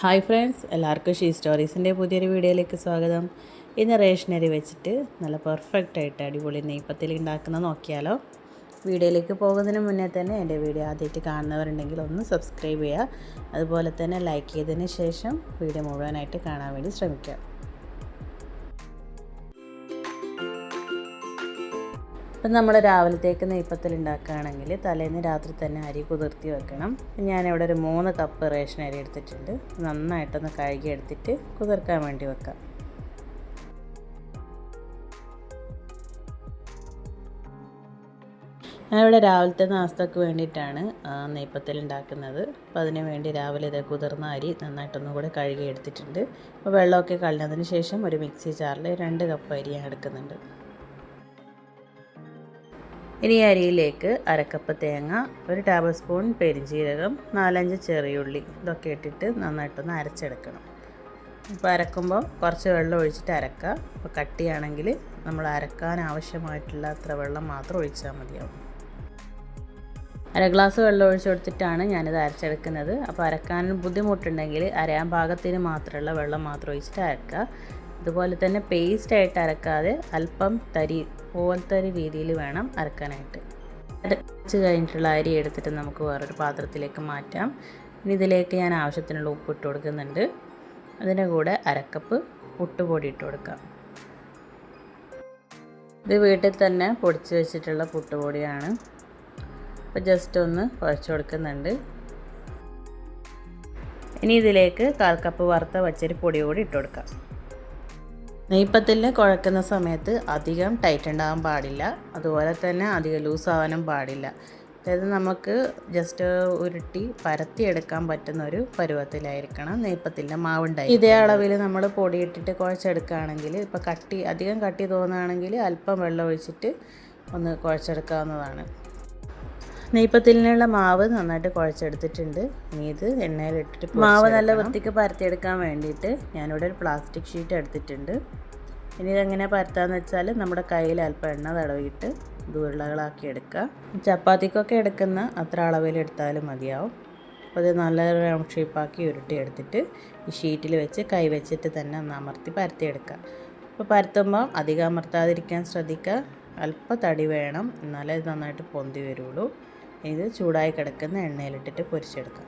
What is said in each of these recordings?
Hi friends എല്ലാവർക്കും she സ്റ്റോറീസിന്റെ പുതിയൊരു വീഡിയോയിലേക്ക് സ്വാഗതം. ഇന്ന് റേഷനറി വെച്ചിട്ട് നല്ല പെർഫെക്റ്റ് ആയിട്ട് അടിപൊളി നെയ്പ്പത്തിൽ ഉണ്ടാക്കുന്ന നോക്കിയാലോ. വീഡിയോയിലേക്ക് പോകുന്നതിന് മുന്നേ തന്നെ എന്റെ വീഡിയോ ആദ്യമായിട്ട് കാണുന്നവരുണ്ടെങ്കിൽ ഒന്ന് സബ്സ്ക്രൈബ് ചെയ്യുക. അതുപോലെ തന്നെ ലൈക്ക് ചെയ്തതിന് ശേഷം വീഡിയോ മുഴുവനായിട്ട് കാണാൻ വേണ്ടി ശ്രമിക്കുക. അപ്പം നമ്മൾ രാവിലത്തേക്ക് നെയ്പ്പത്തിൽ ഉണ്ടാക്കുകയാണെങ്കിൽ തലേന്ന് രാത്രി തന്നെ അരി കുതിർത്തി വെക്കണം. ഞാനിവിടെ ഒരു മൂന്ന് കപ്പ് റേഷൻ അരി എടുത്തിട്ടുണ്ട്. നന്നായിട്ടൊന്ന് കഴുകി എടുത്തിട്ട് കുതിർക്കാൻ വേണ്ടി വെക്കാം. ഞാനിവിടെ രാവിലത്തെ നാസ്തക്ക് വേണ്ടിയിട്ടാണ് നെയ്പ്പത്തിൽ ഉണ്ടാക്കുന്നത്. അപ്പോൾ അതിന് വേണ്ടി രാവിലെ ഇത് കുതിർന്ന അരി നന്നായിട്ടൊന്നും കൂടെ കഴുകി എടുത്തിട്ടുണ്ട് അപ്പോൾ വെള്ളമൊക്കെ കളഞ്ഞതിന് ശേഷം ഒരു മിക്സി ജാറിൽ രണ്ട് കപ്പ് അരി ഞാൻ എടുക്കുന്നുണ്ട്. ഇനി അരിയിലേക്ക് അരക്കപ്പ് തേങ്ങ ഒരു ടേബിൾ സ്പൂൺ പെരിഞ്ജീരകം നാലഞ്ച് ചെറിയുള്ളി ഇതൊക്കെ ഇട്ടിട്ട് നന്നായിട്ടൊന്ന് അരച്ചെടുക്കണം. ഇപ്പോൾ അരക്കുമ്പോൾ കുറച്ച് വെള്ളം ഒഴിച്ചിട്ട് അരക്കുക. ഇപ്പോൾ കട്ടിയാണെങ്കിൽ നമ്മൾ അരക്കാൻ ആവശ്യമായിട്ടുള്ള അത്ര വെള്ളം മാത്രം ഒഴിച്ചാൽ മതിയാവും. അര ഗ്ലാസ് വെള്ളം ഒഴിച്ചു കൊടുത്തിട്ടാണ് ഞാനിത് അരച്ചെടുക്കുന്നത്. അപ്പോൾ അരക്കാൻ ബുദ്ധിമുട്ടുണ്ടെങ്കിൽ അരയാൻ പാകത്തിന് മാത്രമുള്ള വെള്ളം മാത്രം ഒഴിച്ചിട്ട് അരക്കുക. അതുപോലെ തന്നെ പേസ്റ്റ് ആയിട്ട് അരക്കാതെ അല്പം തരി പോലത്തെ ഒരു രീതിയിൽ വേണം അരക്കാനായിട്ട്. അരച്ച് കഴിഞ്ഞിട്ടുള്ള അരി എടുത്തിട്ട് നമുക്ക് വേറൊരു പാത്രത്തിലേക്ക് മാറ്റാം. ഇനി ഇതിലേക്ക് ഞാൻ ആവശ്യത്തിനുള്ള ഉപ്പ് ഇട്ട് കൊടുക്കുന്നുണ്ട്. അതിന്റെ കൂടെ അരക്കപ്പ് പുട്ടുപൊടി ഇട്ട് കൊടുക്കാം. ഇത് വീട്ടിൽ തന്നെ പൊടിച്ച് വെച്ചിട്ടുള്ള പുട്ടുപൊടിയാണ് അപ്പോൾ ജസ്റ്റ് ഒന്ന് കുഴച്ച് കൊടുക്കുന്നുണ്ട്. ഇനി ഇതിലേക്ക് കാൽ കപ്പ് വറുത്ത പച്ചരി പൊടി കൂടി ഇട്ട് കൊടുക്കാം. നെയ്പ്പത്തിൽ കുഴക്കുന്ന സമയത്ത് അധികം ടൈറ്റ് ഉണ്ടാകാൻ പാടില്ല. അതുപോലെ തന്നെ അധികം ലൂസ് ആവാനും പാടില്ല. അതായത് നമുക്ക് ജസ്റ്റ് ഉരുട്ടി പരത്തി എടുക്കാൻ പറ്റുന്ന ഒരു പരുവത്തിലായിരിക്കണം നെയ്പ്പത്തിന്റെ മാവുണ്ടായി ഇതേ അളവിൽ നമ്മൾ പൊടിയിട്ടിട്ട് കുഴച്ചെടുക്കുകയാണെങ്കിൽ ഇപ്പോൾ കട്ടി അധികം കട്ടി തോന്നുകയാണെങ്കിൽ അല്പം വെള്ളം ഒഴിച്ചിട്ട് ഒന്ന് കുഴച്ചെടുക്കാവുന്നതാണ്. നെയ്പ്പത്തിലിനുള്ള മാവ് നന്നായിട്ട് കുഴച്ചെടുത്തിട്ടുണ്ട്. ഇനി ഇത് എണ്ണയിലിട്ടിട്ട് മാവ് നല്ല വൃത്തിക്ക് പരത്തിയെടുക്കാൻ വേണ്ടിയിട്ട് ഞാനിവിടെ ഒരു പ്ലാസ്റ്റിക് ഷീറ്റ് എടുത്തിട്ടുണ്ട്. ഇനി ഇതെങ്ങനെ പരത്താന്ന് വെച്ചാൽ നമ്മുടെ കയ്യിൽ അല്പം എണ്ണ തടവിയിട്ട് ഇത് ഉരുളകളാക്കി എടുക്കുക. ചപ്പാത്തിക്കൊക്കെ എടുക്കുന്ന അത്ര അളവിൽ എടുത്താലും മതിയാവും. അപ്പോൾ ഇത് നല്ല റൗണ്ട് ഷേപ്പാക്കി ഉരുട്ടി എടുത്തിട്ട് ഈ ഷീറ്റിൽ വെച്ച് കൈ വെച്ചിട്ട് തന്നെ ഒന്ന് അമർത്തി പരത്തിയെടുക്കുക. അപ്പോൾ പരത്തുമ്പോൾ അധികം അമർത്താതിരിക്കാൻ ശ്രദ്ധിക്കുക. അല്പം തടി വേണം. എന്നാലേ ഇത് നന്നായിട്ട് പൊന്തി വരുള്ളൂ. ഇത് ചൂടായി കിടക്കുന്ന എണ്ണയിലിട്ടിട്ട് പൊരിച്ചെടുക്കാം.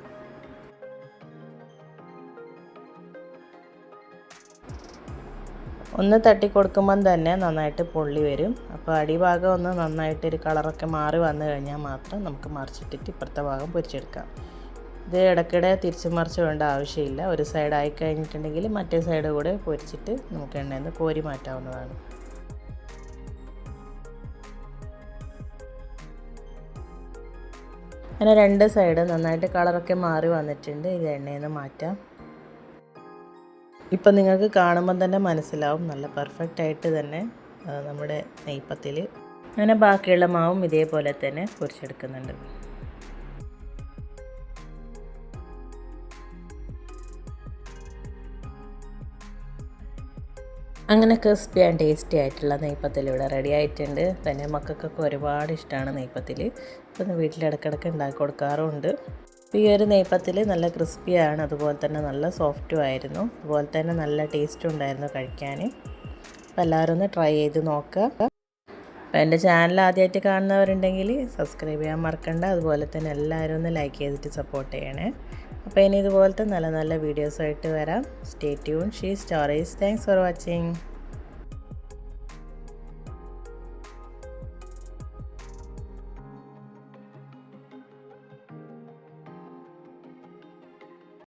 ഒന്ന് തട്ടി കൊടുക്കുമ്പം തന്നെ നന്നായിട്ട് പൊള്ളി വരും. അപ്പോൾ അടിഭാഗം ഒന്ന് നന്നായിട്ട് ഒരു കളറൊക്കെ മാറി വന്നു കഴിഞ്ഞാൽ മാത്രം നമുക്ക് മറിച്ചിട്ടിട്ട് ഇപ്പുറത്തെ ഭാഗം പൊരിച്ചെടുക്കാം. ഇത് ഇടയ്ക്കിടെ തിരിച്ചു മറിച്ച് വേണ്ട ആവശ്യമില്ല. ഒരു സൈഡ് ആയി കഴിഞ്ഞിട്ടുണ്ടെങ്കിൽ മറ്റേ സൈഡ് കൂടെ പൊരിച്ചിട്ട് നമുക്ക് എണ്ണയിൽ നിന്ന് കോരി മാറ്റാവുന്നതാണ്. അങ്ങനെ രണ്ട് സൈഡ് നന്നായിട്ട് കളറൊക്കെ മാറി വന്നിട്ടുണ്ട്. ഇത് എണ്ണയിൽ നിന്ന് മാറ്റാം. ഇപ്പം നിങ്ങൾക്ക് കാണുമ്പം തന്നെ മനസ്സിലാവും. നല്ല പെർഫെക്റ്റ് ആയിട്ട് തന്നെ നമ്മുടെ നെയ്പ്പത്തിൽ അങ്ങനെ ബാക്കിയുള്ള മാവും ഇതേപോലെ തന്നെ പൊരിച്ചെടുക്കുന്നുണ്ട്. അങ്ങനെ ക്രിസ്പി ആൻഡ് ടേസ്റ്റി ആയിട്ടുള്ള നെയ്പ്പത്തിൽ ഇവിടെ റെഡി ആയിട്ടുണ്ട്. തന്നെ മക്കൾക്കൊക്കെ ഒരുപാട് ഇഷ്ടമാണ് നെയ്പ്പത്തിൽ ഇപ്പം വീട്ടിൽ ഇടയ്ക്കിടയ്ക്ക് ഉണ്ടാക്കി കൊടുക്കാറുമുണ്ട്. ഈ ഒരു നെയ്പ്പത്തിൽ നല്ല ക്രിസ്പിയാണ് അതുപോലെ തന്നെ നല്ല സോഫ്റ്റും ആയിരുന്നു. അതുപോലെ തന്നെ നല്ല ടേസ്റ്റും ഉണ്ടായിരുന്നു കഴിക്കാൻ അപ്പോൾ എല്ലാവരും ഒന്ന് ട്രൈ ചെയ്ത് നോക്കുക അപ്പോൾ എന്റെ ചാനൽ ആദ്യമായിട്ട് കാണുന്നവരുണ്ടെങ്കിൽ സബ്സ്ക്രൈബ് ചെയ്യാൻ മറക്കണ്ട. അതുപോലെ തന്നെ എല്ലാവരും ഒന്ന് ലൈക്ക് ചെയ്തിട്ട് സപ്പോർട്ട് ചെയ്യണേ. അപ്പോൾ ഇനി ഇതുപോലത്തെ നല്ല നല്ല വീഡിയോസായിട്ട് വരാം. Stay tune she stories thanks for watching